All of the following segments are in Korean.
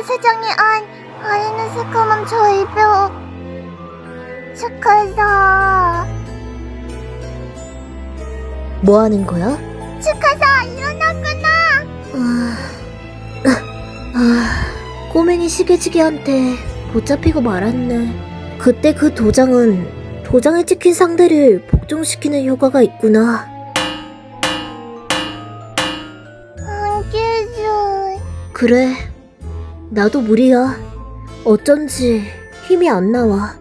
그 세상에 안 아이는 새까만 저 이별 축하사 뭐 하는 거야? 축하사 일어났구나 아, 아, 꼬맹이 시계지기한테 붙잡히고 말았네. 그때 그 도장은 도장에 찍힌 상대를 복종시키는 효과가 있구나. 그래, 나도 무리야. 어쩐지 힘이 안 나와.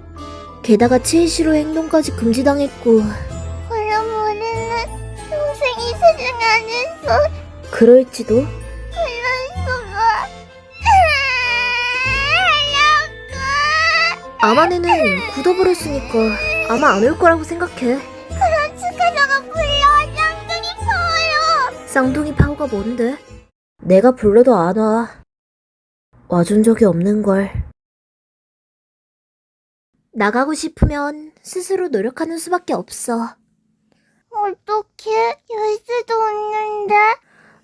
게다가 치이시로 행동까지 금지당했고, 그럼 우리는 평생 이 세상 안에서 그럴지도? 그럴 수가 하려고 아마네는 굳어버렸으니까 아마 안 올 거라고 생각해. 그럼 축하사가 불러 쌍둥이 퍼요 쌍둥이 파우가 뭔데? 내가 불러도 안 와. 와준 적이 없는걸. 나가고 싶으면 스스로 노력하는 수밖에 없어. 어떡해 열쇠도 없는데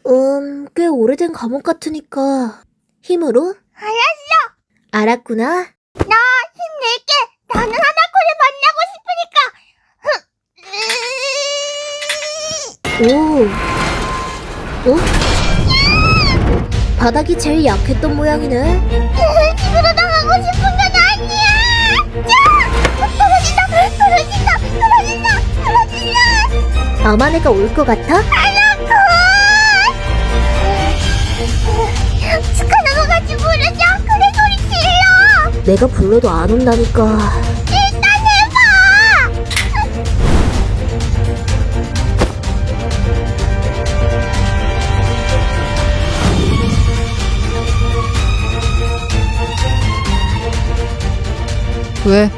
음, 꽤 오래된 감옥 같으니까 힘으로? 알았어 알았구나. 나 힘낼게 나는 하나코를 만나고 싶으니까 오. 어? 바닥이 제일 약했던 모양이네. 집으로 나가고 싶은 건 아니야 야! 떨어진다 떨어진다 떨어진다 떨어진다 아마네가 올 것 같아? 하나코 축하나고 같이 부르자 그래 소리 질러 내가 불러도 안 온다니까. 왜?